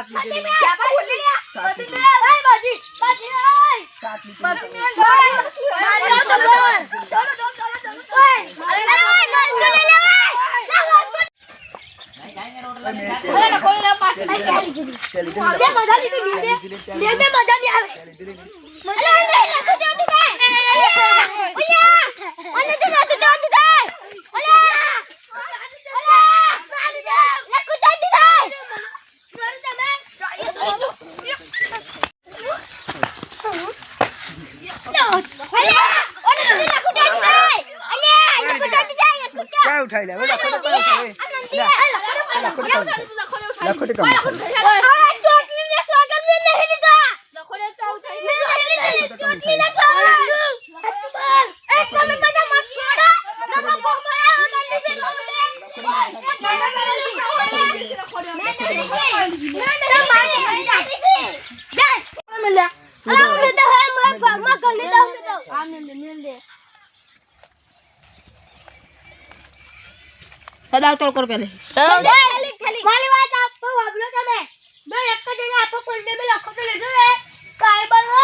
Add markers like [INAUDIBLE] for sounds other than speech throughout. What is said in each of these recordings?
સાત લીધી મેં. ક્યાં પર બોલી લ્યા? સાત લીધી. મેં. ઓય, બાજી, બાજી, ઓય. સાત લીધી બધી મેં. મેં. ઓય. મારી વાત તો બોલ. ચાલો, ચાલો, ચાલો, ચાલો. ઓય. અરે, ઓય, ગોલ તો લઈ લે, ઓય. લા, ગોલ તો- અરે, લખો, લે, પાછી. ચાલી લીધી. બે મજા લીધી, બે, બે. બે, બે મજા નહીં આવે. અરે, અરે, લખો, જલ્દી થાય. ઓયા. અને તે લખો, જલ્દી થાય. ઓયા. ઓયા. લખો, જલ્દી થાય. કઈ ઉઠાઈ લે લખો તો કઈ ઉઠાઈ લે. લખો. લખો તો કઈ ઉઠાઈ. સદા ઉતર કર પેલે. મારી વાત આપો વાબલો તમે. બે એક જ જગ્યા આપો કોઈ દે લખો તો લેજો રે. કાઈ બનો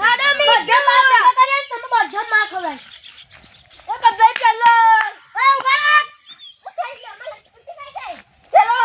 સાડા મી બધા માં કરે તમે બધા માં ખવાય. ઓ બધા ચાલો ઓ ઊભા ચલો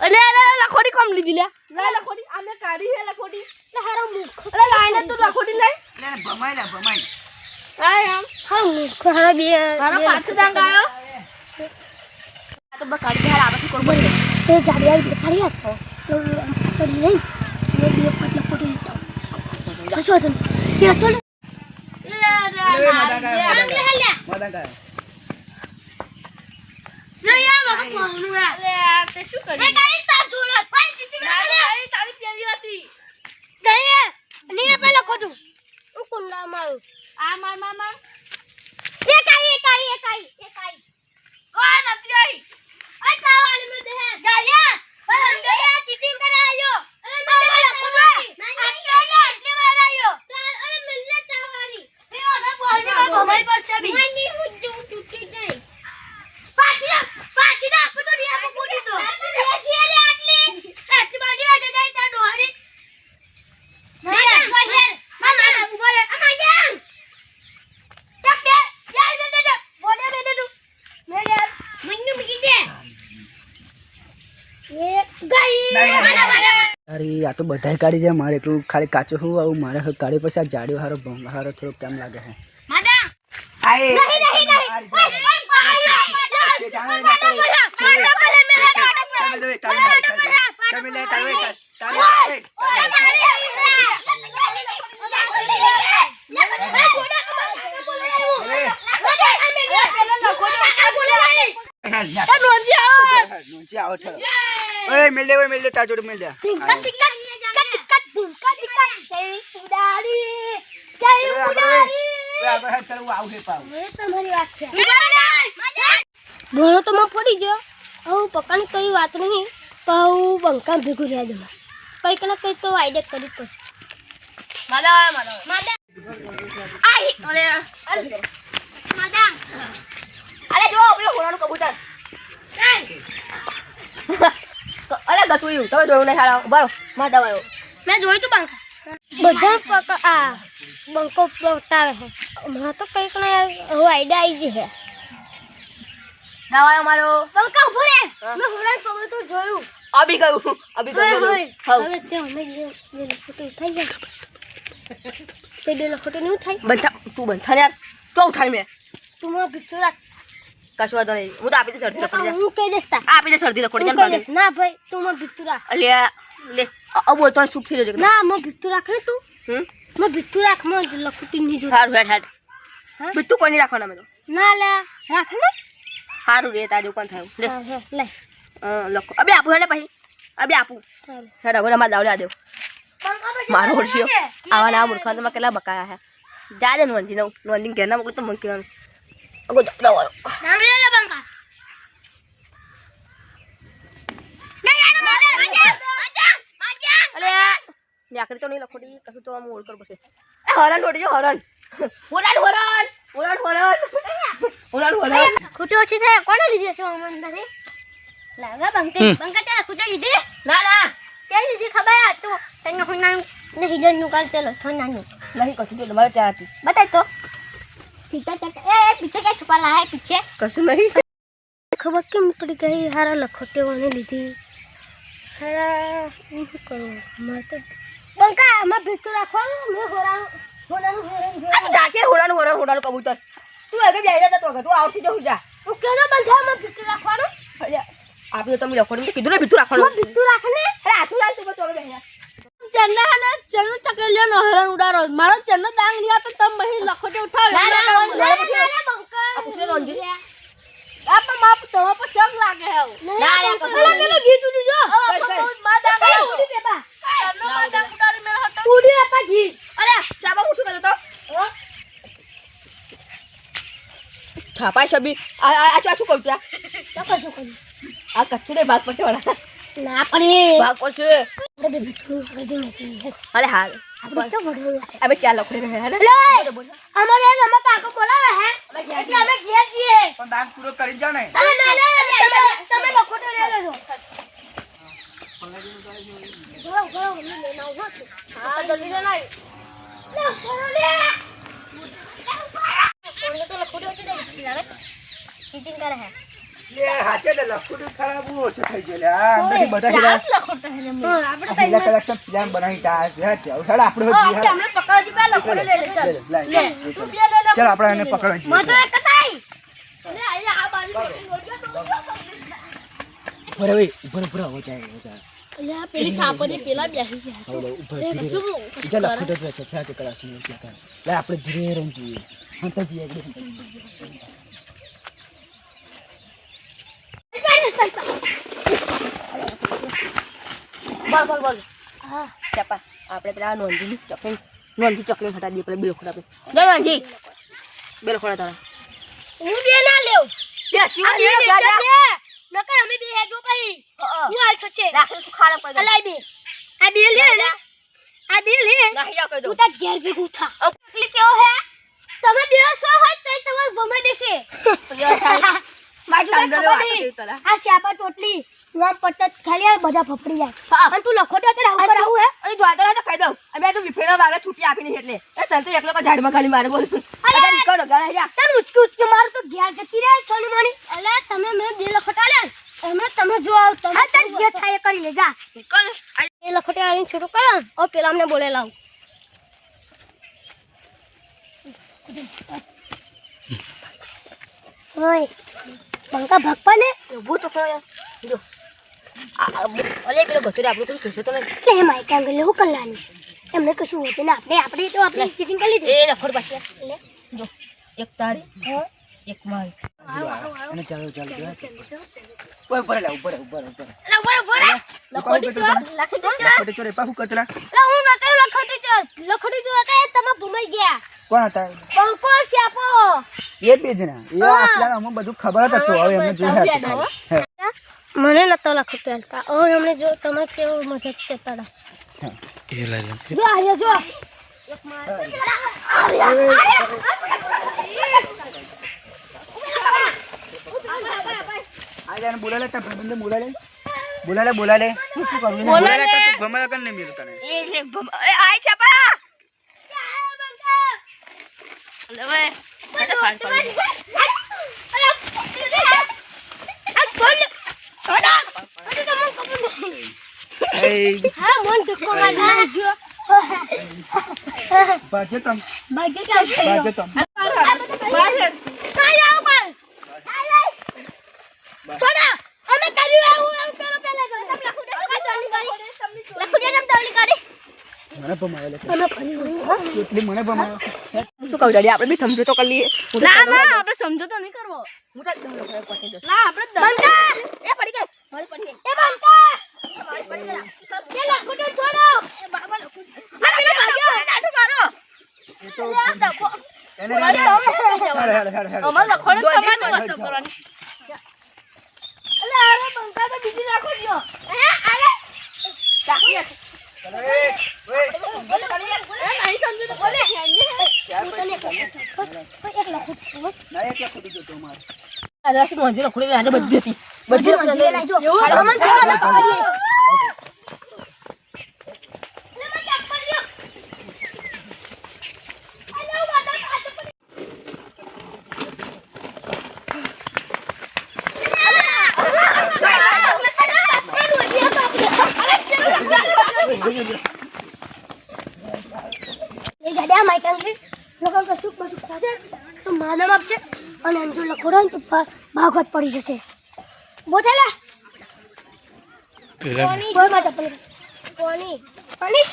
અલે અલે લખોડી કોમ લીધી લે લે લખોડી આમે કાઢી હે લખોડી લે હારો મુખ અલે લાઈને તું લખોડી લઈ લે, ભમાઈ લે, ભમાઈ. કાય હારો બે હારો પાછો દાંગ આયો આ તો બકાડી હાલ આબાથી કોણ બોલે? તે જાડી આવી દેખાડી તો ચડી નહીં મે બે પતલા ફોટો લેતો કશો તો કે તો આ તે એ મારું આ માર. પાછી રાખ પાછી રાખ તો. આપો પૂરી તો એ છે લે આટલી આટલી બાજુ આ જાય તા ડોહરી નહીં કોઈ હે મામા ના ઊભો રે અમા જાન તક દે યાર દે દે દે બોલે દે દે તું મે યાર મન્નુ બગી દે એ ગઈ અરે આ તો બધાય કાઢી જાય મારે એટલું ખાલી કાચું હું આવું મારે હવે કાઢી પછી આ જાડિયો હારો ભંગ હારો થોડો કેમ લાગે છે માદા આય. નહીં નહીં નહીં ઓય ઓય ચાલો, ચાલો, ચાલો. ચાલો, લે, ચાલો, લે, ચાલો, લે. ચાલો, લે, ચાલો, લે, ચાલો, લે, ચાલો, લે. નોંધી આવો થયો. ઓય, મેલ દે, ઓય, મેલ દે, તારા જોડે મેલ દે. ઓય, આગળ હાથ ચાલો, હું આવું છે. ભણો તો માં પડી ગયો હું પપ્પાની કઈ વાત નહીં તો હું બંકા ભેગું રહ્યા જમા કંઈક ને કંઈક તો આઈડિયા કરવી પડશે માદા માદા માદા આઈ અરે અરે માદા અરે જો પેલો ઘોડાનું કબૂતર અરે ગતુયું તમે જોયું નહીં હારા. બરો માં દવાયો મેં જોયું તું બંકા. બધા પક આ બંકો પટાવે છે. હમણાં તો કંઈક ના હવે આઈડિયા આવી ગઈ છે. દવાયો મારો. બંકા ઊભો રે. મેં હમણાં કહું તો જોયું. અભી ગયું. અભી ગયું. હવ હવે તે અમે જે ફોટો ઉઠાઈ ગયા. તે બે ફોટો નહીં ઉઠાઈ? બંધા તું બંધા યાર. તો ઉઠાઈ મેં. તું મો ભીખતો રાખ. કશું વાંધો નહીં. હું તો આપી દે શરદી લખોડી જા હું કહી દઈશ આપી દે શરદી લખોડી જા દઈશ. ના ભાઈ તું મને ભીતું રાખ. લે લે. અબો તો ચૂપ થઈ જજો ના મને ભીતું રાખ ને તું. હમ? મને ભીખતો રાખ મને લખોટી નહીં જોતું સારું હેડ. હેડ ભીતું કોઈ નહીં રાખવાના મેં તો. ના લે રાખ ને સારું રે તાજુ કોણ થયું. લે. લે લખો. અબે આપું હેડે પછી. અબે આપું. હેડ અગોરા માર દાવડે આ દેવ મારો ઓળખ્યો આવા ના મૂર્ખા તમે કેટલા બકાયા હે. જા દે નોંધી દઉં નોંધી ઘેરના મોકલું તો મને નહીં મજાક અલે લાકડી તો નહીં લખોડી કશું તો આમ ઓળ કર પછી એ હરણ જો હરણ હોરણ હોરણ હોરણ હોરણ ખોટી ઓછી છે કોણે લીધી છે અમંદરે લાગા બંકે બંકે તે ખોટી લીધી ના ના ક્યાં લીધી ખબર આ તું તને હું નામ ને હિડન કાલ તેલો થોન નાનું નહીં કશું તો તમારે ત્યાં હતી બતાય તો ઠીક છે એ પીછે ક્યાં છુપાલા હે પીછે? કશું નહીં. ખબર કેમ પડી ગઈ? હારા લખોટીઓને લીધી. હારા હું શું કરું? મારે તો બંકા આમાં ભીતું રાખવાનું? મેં હોરા હોરાનું હોરાનું તું જાકે હોરાનું હોરાનું હોરાનું કબૂતર. તું આગળ જાય જતા તો તું આવતી જવું જા. તું કેનો બંધામાં ભીટું રાખવાનું? અરે આપણે તો તમે લખોડી કીધું ને ભીતું રાખવાનું. ભીતું રાખને? અરે આટલું લાલ તું તો આગળ બેહી જા. ચન્ના હને ચન્નો ચકેલિયો નો હરણ ઉડારો મારો ચન્નો દાંગ નહીં તો તમ મહી લખોટે ઉઠાવ ના, ના, ના, ના, ના, ના બંકા આ પૂછને રોંજી આપ માપ તો પર સંગ લાગે હે ના રે પેલા. પેલો જો કઈ. બહુ માં દાંગ ઉડી દે બા ચન્નો મા દાંગ ઉડાડી મેલ હતો ઉડી આપા ઘી અરે શાબા કરતો તો છાપાય છબી આ આ શું કહું ત્યાં આ કચ્છું ભાગ પડશે વાળા ના પડે ભાગ પડશે અરે હાલ. અમે ચાર લખડી રહે હે લે અમારે અમે કાકો બોલાવે હે. એટલે અમે ઘેર જઈએ. પણ દાગ પૂરો કરી જાઓ ને અરે ના ના તમે તમે લખોટો લઈ લેજો બોલો બોલો મને લઈને આવો છો હા જલ્દી લે લાઈ લે બોલો લે કોઈને તો લખોટો હતી દે લાગે ચીટિંગ કરે હે લે હાચે ખરાબ ઓછો થઈ ગયો લે બધા હીરા લખોટે હે ને હા આપણે કલેક્શન ફિલ્મ બનાવી તા છે ત્યાં ચાલ આપણે આપણે પકડા દી પેલા લે લે ચાલ. લે, લે, લે, લે, તું લે. બે લે લે ચાલ આપણે એને પકડવા જઈએ માં એક કતાઈ લે આયા આ બાજુ ઉપર હવે ઉપર ઉપર આવો જાય આવો જાય લે પેલી છાપરી પેલા બેહી ગયા હવે ઉપર છે ધીરે શું ચાલ લખું તો છે છે કે કલાક લે આપણે ધીરે રહીને જોઈએ. હંતા જઈએ બોલ બોલ બોલ. હા. ચપા. આપણે પેલા નોંધી ચોકલી નોંધી ચોકલી હટાવી દઈએ પેલા બે લોખંડ આપણે જય નોંધી બે લોખંડ તારા. હું બે ના લેવ બે ગાડા નકર અમે બે હેજો ભાઈ હું હાલ છે રાખી તું ખાડો દે અલાઈ બે. આ બે લે ને. આ બે લે. નાહી જાવ કહી દઉં. હું તાર ઘેર ભેગું થા. તકલીફ કેવો હે? તમે બે સો હોય તો તમારે ભમાઈ દેશે. [LAUGHS] બાજુ તાંદળે વાતો કેવી તારા? આ શ્યાપા ટોટલી નામ પટ્ટ ખાલી આ બધા ફફડી જાય. અને તું લખોટો અત્યારે આવું કરાવું હે? અને દ્વારકા તો કહી દઉં. અમે તો વિફેરો વાગડે છૂટી આપી નહીં એટલે. એ તને તો એકલો ઝાડમાં ખાલી મારે બોલ. અરે નીકળો ગળા જા. તને ઉચકી ઉચકી મારું તો ઘેર જતી રહે સોની માની. એટલે તમે મેં બે લખોટા એમને તમે જો આવ તમે હા તને જે થાય કરી લે જા નીકળ. એ લખોટા આવીને છોટો કરો. ઓ પેલા અમને બોલે લાવ. ઓય. બંકા ભગવા ને ઊભું તો ખરો જો. આ આ બો- અરે પેલો ગધેડો આપણું તો જોશો તમે. કે એ માઈક આંગલ લેવું કરલાની એમને કશું હોતું ને. આપણે આપણે તો આપણે ચીટિંગ કરી લીધી એ રખોડ પાછી. લે. જો. એક તારી એક મારી અને ચાલો ચાલો ઉપર ઉપર લે ઉપર ઉપર ઉપર લા બોલે બોલે લખોટી ચોર લખોટી ચોર. લખોટી ચોર એપા શું કરતલા લા હું નતો લખોટી ચોર. લખોટી ચોર એ તમે ભૂમાઈ ગયા. કોણ હતા? બંકો શ્યાપો. એ જણા એ આટલા અમને બધું ખબર જ હતું. હવે એમને જોયા મને નતો લખોટી પેલતા ઓ એમને જો તમે કેવો મદદ કરતા હતા જો આયા જો. એને બોલાલે તાર ભાઈબંધને બોલાલે? બોલાલે બોલાલે. શું કરું? બોલાલે. તું ગમે કર નહીં મેલું તને. એ લે ભમ- એ આય છે પા મન ભમાયો મને ભમાયો. શું કહું દાદી આપણે બી સમજૂતો કરી લઈએ. ના ના આપણે સમજૂતો નહીં કરવો. હું તો તમને લખોડે પટી દઉં. ના આપણે બંકા એ પડી ગઈ. મારી પડી ગઈ. એ બંકા એ લખુડિયા છોડો! એ બાબા લખુડિયા આ પેલા મારો નાઠું મારો. એ તો એને હેડો. અમારે લખોડે તમારે વસમ કરવાની અલે આરે બંકા તો બીજી નાખો જો ચાલો, એ, ઓય. એ નહીં સમજુ તો બોલે ત્યાર પછી ક્યાં ગયો તો બધી બધી. એ ગાડી માઈક અંગલી લોકો કશું કશું ખાશે તો માનમ આપશે અને અંજુ લખોડો ને તો ભાગવત પડી જશે બોથેલા કોની કોની કોની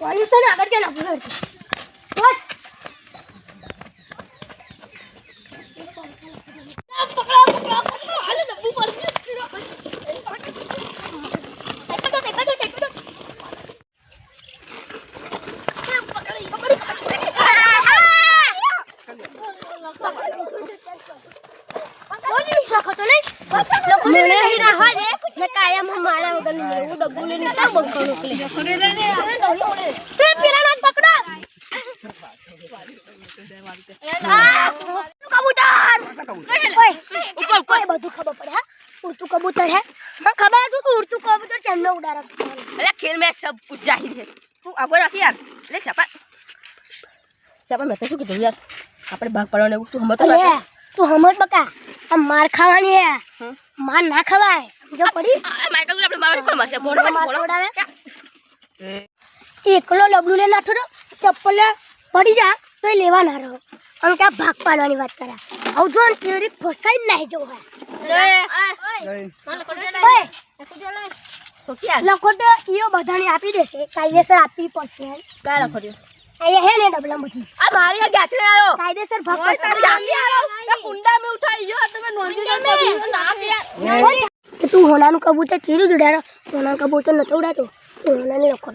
કોની તો આગળ કે ના ભૂલ બોલ મને નહીં રાહવા દે ને કાયમ હું મારા વગર નહીં મળે. હું ડબ્બુ લઈને શા બંકો મોકલે તે પેલા નાથ પકડો આ, કબૂતર ઓય, ઉપર કોઈ બધું ખબર પડે હા ઉડતું કબૂતર હે મને ખબર હતું કે ઉડતું કબૂતર ચંડો ઉડાડે અલે ખેલ મેં સબ કુછ જાહિર है તું આગો રાખી યાર અલે શાપા શાપા મેં તો શું કીધું યાર આપણે ભાગ પાડવાને એવું તું હમતો અરે તું સમજ બકા આ માર ખાવાની હે હમ. માર ના ખવાય જો પડી માઈકલ આપણે મારવાની કોણ મારશે બોલો માર બોલો ખવડાવે એકલો લબડું લે નાઠો તો ચપ્પલ પડી જા તો એ લેવા ના રહો. આમ કે ભાગ પાડવાની વાત કરે. આવું જો થિયરી ફસાઈ નાઈ જો હે લઈ. ઓય તો ક્યાં લખો તો ઈયો બધાને આપી દેશે કાયદેસર આપવી પડશે. કાય લખો અહીંયા હે ને ડબલા બધી આ મારી આ ગાછરે આવ્યો કાયદેસર ભાગ જાતી આરો કુંડા મે ઉઠાઈ ગયો. તમે નોંધી લો યાર તું હોનાનું કબૂતર ચીરું ઉડાડો હોનાનું કબૂતર નતો ઉડાડતો. તું હોનાની લખો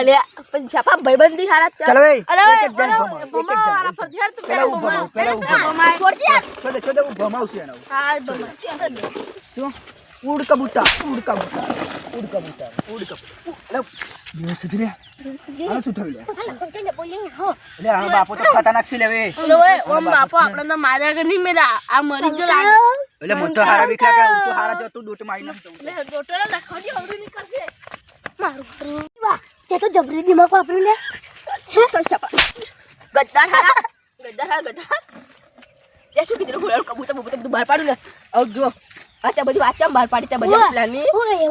અલે પણ ભાઈબંધી હારા ચાલો એ, અલે એક જણ ભમાવો. વાળા ફરજિયાત તું પેલા પેલા પેલા રહો. બમા છોડ છોડે, હું ભમાવશું એને. હા બમા શું? ઉડ કબૂતર, ઉડ કબૂતર, ઉડ કબૂતર, ઉડ કબૂતર. અલે, બે સુધરી રે. શું થયું લે? અલે, બાપો તો ખતરનાક છે લે. ઓલે ઓય ઓમ બાપો આપણે તો માર્યા કે નહીં મેલા આ મરી જો લાગે એટલે મોટો હારા બીક લાગે, હું તો હારા જો તું દોટ મારી નાખ દઉં. એટલે ડોટલા લખાવજી નીકળશે મારું કરું. વાહ તે તો જબરી દિમાગ વાપર્યું શાપા ગદ્દાર હારા. ગદ્દાર હારા ગદ્દાર તે શું કીધું હોળાનું કબૂતર બબૂતર બધું બહાર પાડું ને. આવ જો આ ત્યાં બધી કેમ બહાર પાડી ત્યાં બધા પ્લાનની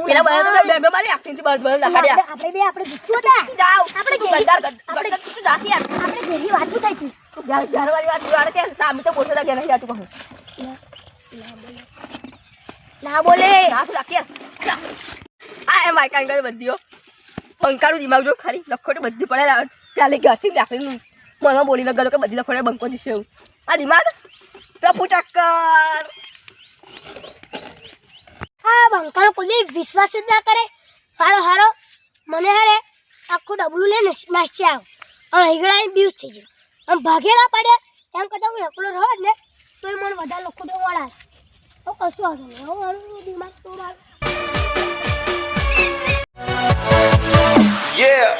પેલા ના. બધા તો બે મારી આખીથી બહાર બહાર નાખાડ્યા. આપણે બે આપણે જીત્યું હતા. જાઓ આપણે ગદ્દાર ગદ્દાર તું જાતી યાર. આપણે ઘેરી વાતું થઈ હતી ઘર ઘરવાળી વાત જોડે કે સામે તો પોતે લાગે નહીં આતું કહું ના બોલે. ના તું રાખી યાર. આ એમ આઈ કાંઈ બધીઓ પંકાનું દિમાગ જો ખાલી લખોટે બધી પડે લઈ ઘરથી રાખી મને બોલી ગયો કે બધી લખોડે બંકો જશે એવું આ દિમાગ? રફુ ચક્કર. આ બંકારો કોઈ વિશ્વાસ જ ના કરે. હારો હારો. મને હારે આખું ડબલું લઈને નાસી આવ. અને હિગડા બીસ થઈ ગયું. આમ ભાગે ના પાડે, એમ કરતા હું એકલો રહો જ ને તો એ મને વધારે લોકો તો વળાય તો કશું મારું દિમાગ તો Yeah.